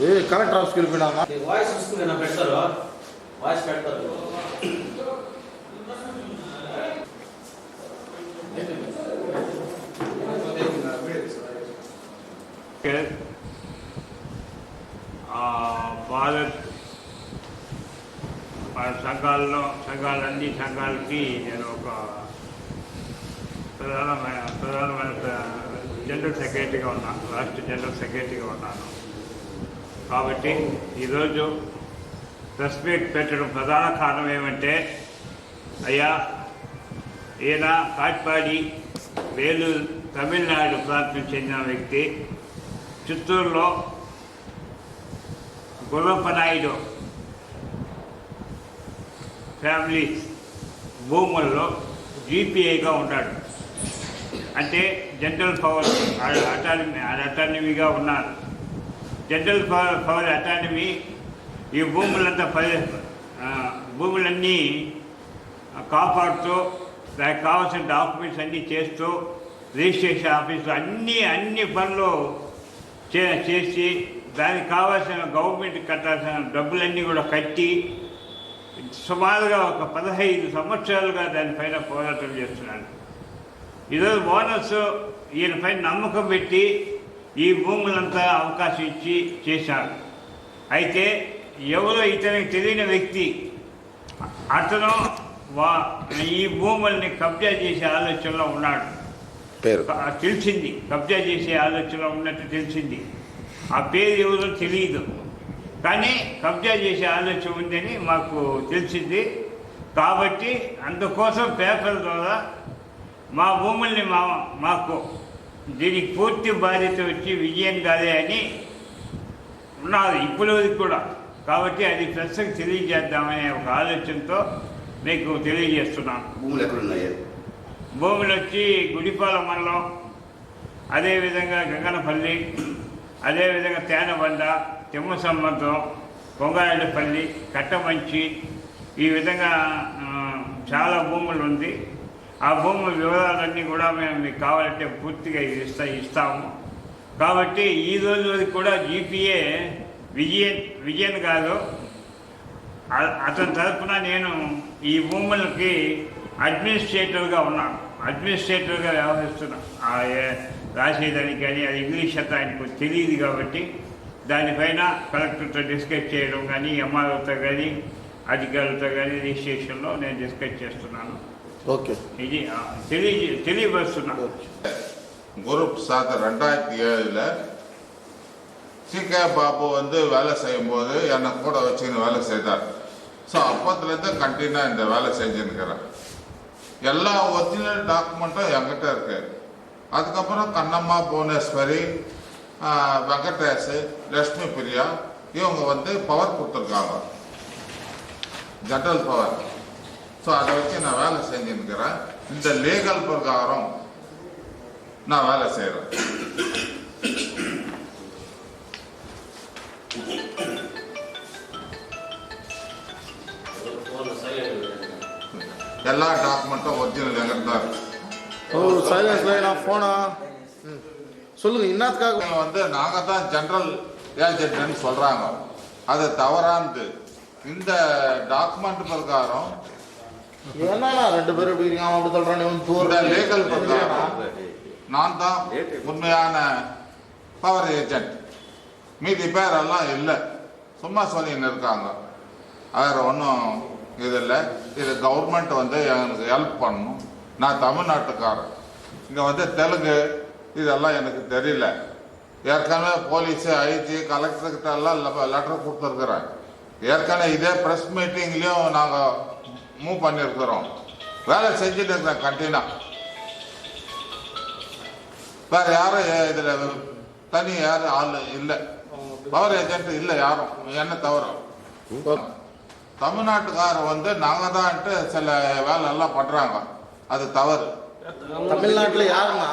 ఏ collector ఆఫీస్కి వెళ్ళిపోయినాక voice చూసుకుని పెడతారు? వాయిస్ పెడతారు. భారత్ సంఘాల్లో సంఘాలన్నీ సంఘాలకి నేను ఒక ప్రధానమైన ప్రధానమైన జనరల్ సెక్రటరీగా ఉన్నాను రాష్ట్ర జనరల్ సెక్రటరీగా ఉన్నాను. కాబట్టి ఈరోజు ప్రెస్ మీట్ పెట్టడం ప్రధాన కారణం ఏమంటే అయ్యా ఈయన కాట్పాడి వేలూరు తమిళనాడు ప్రాంతం చెందిన వ్యక్తి చిత్తూరులో గుర్రప్పనాయుడు ఫ్యామిలీ భూముల్లో జీపీఐగా ఉన్నాడు. అంటే జనరల్ పవర్ అటానమీ అటానమీగా ఉన్నారు. జనరల్ పవర్ పవర్ అటానమీ ఈ భూములంతా పరి భూములన్నీ కాపాడుతూ దానికి కావాల్సిన డాక్యుమెంట్స్ అన్నీ చేస్తూ రిజిస్ట్రేషన్ ఆఫీసు అన్నీ అన్ని పనులు చే చేసి దానికి కావాల్సిన గవర్నమెంట్ కట్టాల్సిన డబ్బులన్నీ కూడా కట్టి సుమారుగా ఒక పదహైదు సంవత్సరాలుగా దానిపైన పోరాటం చేస్తున్నాను ఈరోజు ఓనర్స్ ఈయనపైన నమ్మకం పెట్టి ఈ భూములంతా అవకాశం ఇచ్చి చేశారు. అయితే ఎవరో ఇతనికి తెలియని వ్యక్తి అతను వా ఈ భూముల్ని కబ్జా చేసే ఆలోచనలో ఉన్నాడు. తెలిసింది. కబ్జా చేసే ఆలోచన ఉన్నట్టు తెలిసింది. ఆ పేరు ఎవరో తెలియదు. కానీ కబ్జా చేసే ఆలోచన ఉందని మాకు తెలిసింది. కాబట్టి అందుకోసం పేపర్ ద్వారా మా భూముల్ని మా మాకు దీనికి పూర్తి బాధ్యత వచ్చి విజయం కాదే అని ఉన్నది ఇప్పుడు కూడా. కాబట్టి అది ప్రస్తుతం తెలియజేద్దామనే ఒక ఆలోచనతో మీకు తెలియజేస్తున్నాను భూములు ఎక్కడున్నాయి? భూములు వచ్చి గుడిపాల మండలం అదేవిధంగా గంగనపల్లి అదేవిధంగా తేనబండ తిమ్మ సంబంధం కొంగారెడ్డిపల్లి కట్టమంచి ఈ విధంగా చాలా భూములు ఉంది. ఆ భూముల వివరాలన్నీ కూడా మేము మీకు కావాలంటే పూర్తిగా ఇస్తా ఇస్తాము. కాబట్టి ఈ రోజు వరకు కూడా జీపీఏ విజయన్ విజయన్ గారు అతని తరఫున నేను ఈ భూములకి అడ్మినిస్ట్రేటర్గా ఉన్నాను. అడ్మినిస్ట్రేటర్గా వ్యవహరిస్తున్నాను ఆ రాసేదానికి కానీ అది ఇంగ్లీష్ అంతా ఆయనకు తెలియదు కాబట్టి దానిపైన కలెక్టర్తో డిస్కస్ చేయడం కానీ ఎంఆర్ఓతో కానీ అధికారులతో కానీ రిజిస్ట్రేషన్లో నేను డిస్కస్ చేస్తున్నాను. ஓகே ఇది ఆ, తెలియ తెలియపరుస్తున్నాను குரு சாத் ரெண்டாயிரத்தி ஏழில் சிகே பாபு வந்து வேலை செய்யும்போது என்னை கூட வச்சுன்னு வேலை செய்தார் ஸோ அப்பத்துலேருந்து கண்டினியூவாக இந்த வேலை செஞ்சுன்னுக்கிறேன் எல்லா ஒரிஜினல் டாக்குமெண்ட்டும் என்கிட்ட இருக்கு அதுக்கப்புறம் கண்ணம்மா புவனேஸ்வரி ஆஹ், வெங்கடேஷ் லட்சுமி பிரியா இவங்க வந்து பவர் கொடுத்துருக்காங்க ஜென்ரல் பவர் ஸோ அதை வச்சு நான் வேலை செஞ்சுருக்கிறேன் இந்த லீகல் பிரகாரம் நான் வேலை செய்கிறேன் எல்லா டாக்குமெண்ட்டும் ஒரிஜினல் எங்கிட்ட தான் இருக்கு? ஓ சைலன்ஸ் நான் போனா சொல்லுங்க இன்னத்துக்காக? வந்து நாங்கள் தான் ஜென்ரல் ஏஜென்ட்னு சொல்கிறாங்க அது தவறானது. இந்த டாக்குமெண்ட் பிரகாரம் என்னண்ணா ரெண்டு பேரும் எப்படி இருக்கீங்க? அப்படி சொல்றான் இவன் இந்த தூரம் லீகல் பிரகாரம் நான் தான் உண்மையான பவர் ஏஜென்ட் மீதி பேரெல்லாம் இல்லை. சும்மா சொல்லின்னு இருக்காங்க. வேற ஒன்றும் இது இல்லை. இது கவர்மெண்ட் வந்து எனக்கு ஹெல்ப் பண்ணணும். நான் தமிழ்நாட்டுக்காரன். இங்கே வந்து தெலுங்கு இதெல்லாம் எனக்கு தெரியல. ஏற்கனவே போலீஸு ஐஜி கலெக்டர்கிட்ட எல்லாம் லெட்டர் கொடுத்துருக்குறேன். ஏற்கனவே இதே ப்ரெஸ் மீட்டிங்லேயும் நாங்கள் மூவ் பண்ணியிருக்கிறோம் வேலை செஞ்சுட்டு இருக்கிறேன் கண்டினியூ வேற யாரும் எ- இதுல தனி யாரும் ஆள் இல்லை. பவர் ஏஜென்ட் இல்லை யாரும். என்ன தவிர தமிழ்நாட்டுக்காரர் வந்து நாங்க தான்ட்டு சில வேலை எல்லாம் பண்றாங்க. அது தவறு. தமிழ்நாட்டுல யாருன்னா